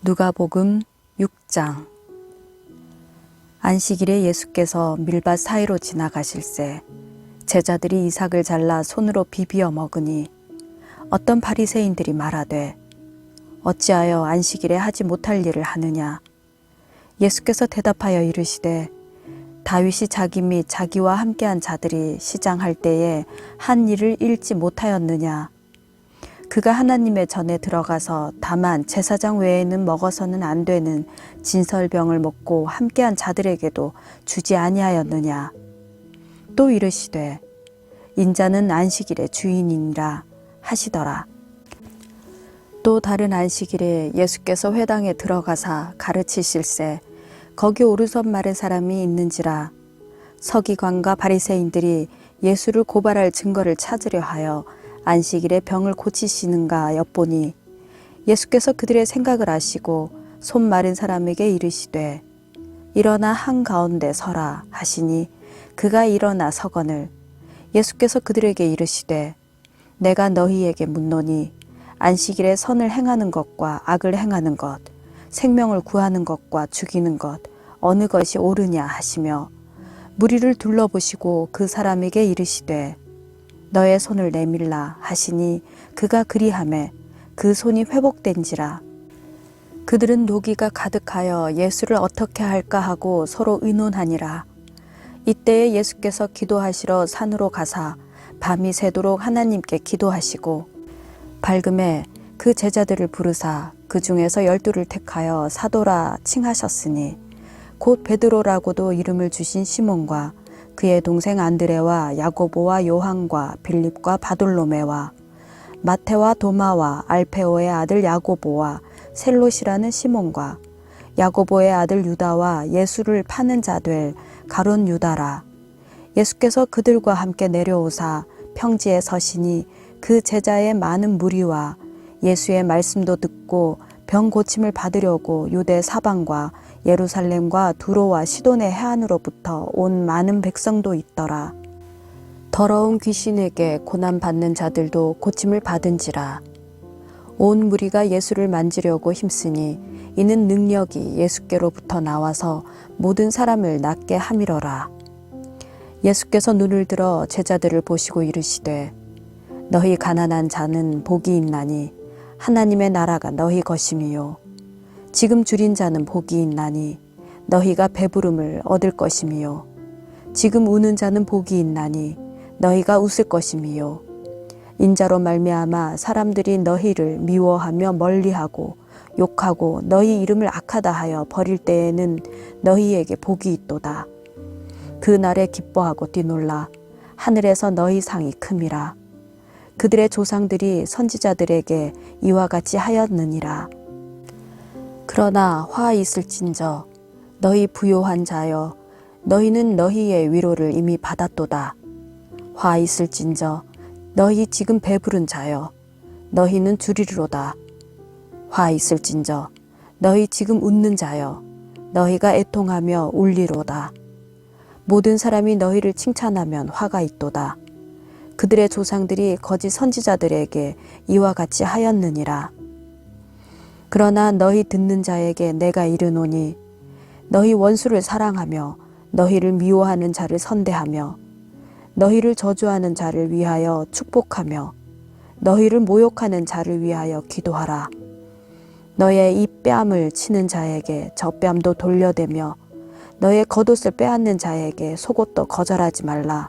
누가복음 6장. 안식일에 예수께서 밀밭 사이로 지나가실새 제자들이 이삭을 잘라 손으로 비비어 먹으니 어떤 바리새인들이 말하되 어찌하여 안식일에 하지 못할 일을 하느냐? 예수께서 대답하여 이르시되 다윗이 자기 및 자기와 함께한 자들이 시장할 때에 한 일을 잃지 못하였느냐 그가 하나님의 전에 들어가서 다만 제사장 외에는 먹어서는 안 되는 진설병을 먹고 함께한 자들에게도 주지 아니하였느냐? 또 이르시되 인자는 안식일의 주인이니라 하시더라. 또 다른 안식일에 예수께서 회당에 들어가사 가르치실세 거기 오르선 말의 사람이 있는지라 서기관과 바리새인들이 예수를 고발할 증거를 찾으려 하여 안식일에 병을 고치시는가 엿보니 예수께서 그들의 생각을 아시고 손 마른 사람에게 이르시되 일어나 한 가운데 서라 하시니 그가 일어나 서거늘 예수께서 그들에게 이르시되 내가 너희에게 묻노니 안식일에 선을 행하는 것과 악을 행하는 것 생명을 구하는 것과 죽이는 것 어느 것이 옳으냐 하시며 무리를 둘러보시고 그 사람에게 이르시되 너의 손을 내밀라 하시니 그가 그리함에 그 손이 회복된지라. 그들은 노기가 가득하여 예수를 어떻게 할까 하고 서로 의논하니라. 이때에 예수께서 기도하시러 산으로 가사 밤이 새도록 하나님께 기도하시고 밝음에 그 제자들을 부르사 그 중에서 열두를 택하여 사도라 칭하셨으니 곧 베드로라고도 이름을 주신 시몬과 그의 동생 안드레와 야고보와 요한과 빌립과 바돌로메와 마테와 도마와 알페오의 아들 야고보와 셀롯이라는 시몬과 야고보의 아들 유다와 예수를 파는 자 될 가론 유다라. 예수께서 그들과 함께 내려오사 평지에 서시니 그 제자의 많은 무리와 예수의 말씀도 듣고 병 고침을 받으려고 유대 사방과 예루살렘과 두로와 시돈의 해안으로부터 온 많은 백성도 있더라. 더러운 귀신에게 고난 받는 자들도 고침을 받은지라. 온 무리가 예수를 만지려고 힘쓰니 이는 능력이 예수께로부터 나와서 모든 사람을 낫게 함이러라. 예수께서 눈을 들어 제자들을 보시고 이르시되 너희 가난한 자는 복이 있나니 하나님의 나라가 너희 것임이요 지금 줄인 자는 복이 있나니 너희가 배부름을 얻을 것임이요 지금 우는 자는 복이 있나니 너희가 웃을 것임이요 인자로 말미암아 사람들이 너희를 미워하며 멀리하고 욕하고 너희 이름을 악하다 하여 버릴 때에는 너희에게 복이 있도다. 그 날에 기뻐하고 뛰놀라. 하늘에서 너희 상이 큼이라 그들의 조상들이 선지자들에게 이와 같이 하였느니라. 그러나 화 있을진저 너희 부요한 자여 너희는 너희의 위로를 이미 받았도다. 화 있을진저 너희 지금 배부른 자여 너희는 주리로다. 화 있을진저 너희 지금 웃는 자여 너희가 애통하며 울리로다. 모든 사람이 너희를 칭찬하면 화가 있도다. 그들의 조상들이 거짓 선지자들에게 이와 같이 하였느니라. 그러나 너희 듣는 자에게 내가 이르노니 너희 원수를 사랑하며 너희를 미워하는 자를 선대하며 너희를 저주하는 자를 위하여 축복하며 너희를 모욕하는 자를 위하여 기도하라. 너의 이 뺨을 치는 자에게 저 뺨도 돌려대며 너의 겉옷을 빼앗는 자에게 속옷도 거절하지 말라.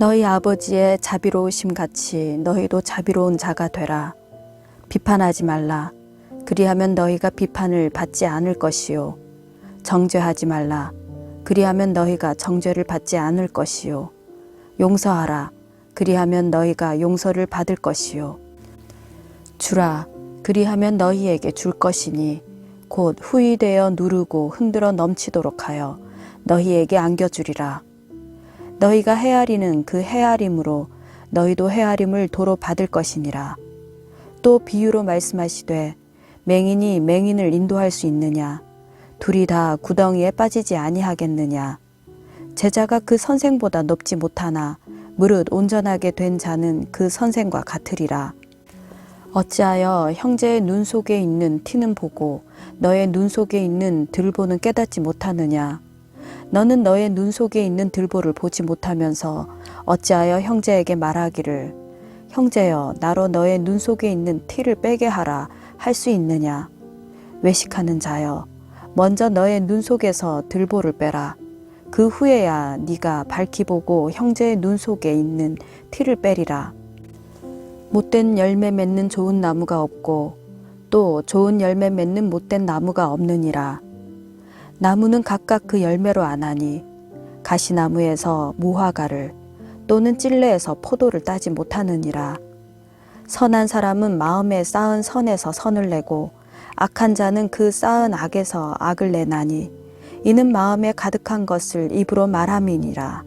너희 아버지의 자비로우심 같이 너희도 자비로운 자가 되라. 비판하지 말라. 그리하면 너희가 비판을 받지 않을 것이요. 정죄하지 말라. 그리하면 너희가 정죄를 받지 않을 것이요. 용서하라. 그리하면 너희가 용서를 받을 것이요. 주라. 그리하면 너희에게 줄 것이니 곧 후이되어 누르고 흔들어 넘치도록 하여 너희에게 안겨주리라. 너희가 헤아리는 그 헤아림으로 너희도 헤아림을 도로 받을 것이니라. 또 비유로 말씀하시되 맹인이 맹인을 인도할 수 있느냐? 둘이 다 구덩이에 빠지지 아니하겠느냐? 제자가 그 선생보다 높지 못하나 무릇 온전하게 된 자는 그 선생과 같으리라. 어찌하여 형제의 눈 속에 있는 티는 보고 너의 눈 속에 있는 들보는 깨닫지 못하느냐? 너는 너의 눈 속에 있는 들보를 보지 못하면서 어찌하여 형제에게 말하기를 형제여 나로 너의 눈 속에 있는 티를 빼게 하라 할 수 있느냐? 외식하는 자여 먼저 너의 눈 속에서 들보를 빼라. 그 후에야 네가 밝히 보고 형제의 눈 속에 있는 티를 빼리라. 못된 열매 맺는 좋은 나무가 없고 또 좋은 열매 맺는 못된 나무가 없느니라. 나무는 각각 그 열매로 아나니 가시나무에서 무화과를 또는 찔레에서 포도를 따지 못하느니라. 선한 사람은 마음에 쌓은 선에서 선을 내고 악한 자는 그 쌓은 악에서 악을 내나니 이는 마음에 가득한 것을 입으로 말함이니라.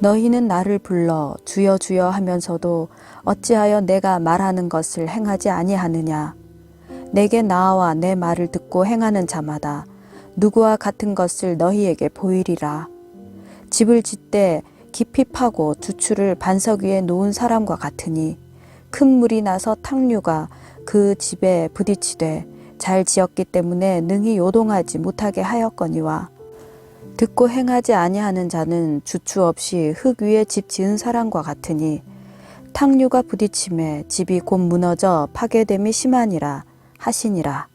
너희는 나를 불러 주여 주여 하면서도 어찌하여 내가 말하는 것을 행하지 아니하느냐 내게 나와 내 말을 듣고 행하는 자마다 누구와 같은 것을 너희에게 보이리라. 집을 짓되 깊이 파고 주추를 반석 위에 놓은 사람과 같으니 큰 물이 나서 탕류가 그 집에 부딪히되 잘 지었기 때문에 능히 요동하지 못하게 하였거니와 듣고 행하지 아니하는 자는 주추 없이 흙 위에 집 지은 사람과 같으니 탕류가 부딪힘에 집이 곧 무너져 파괴됨이 심하니라 하시니라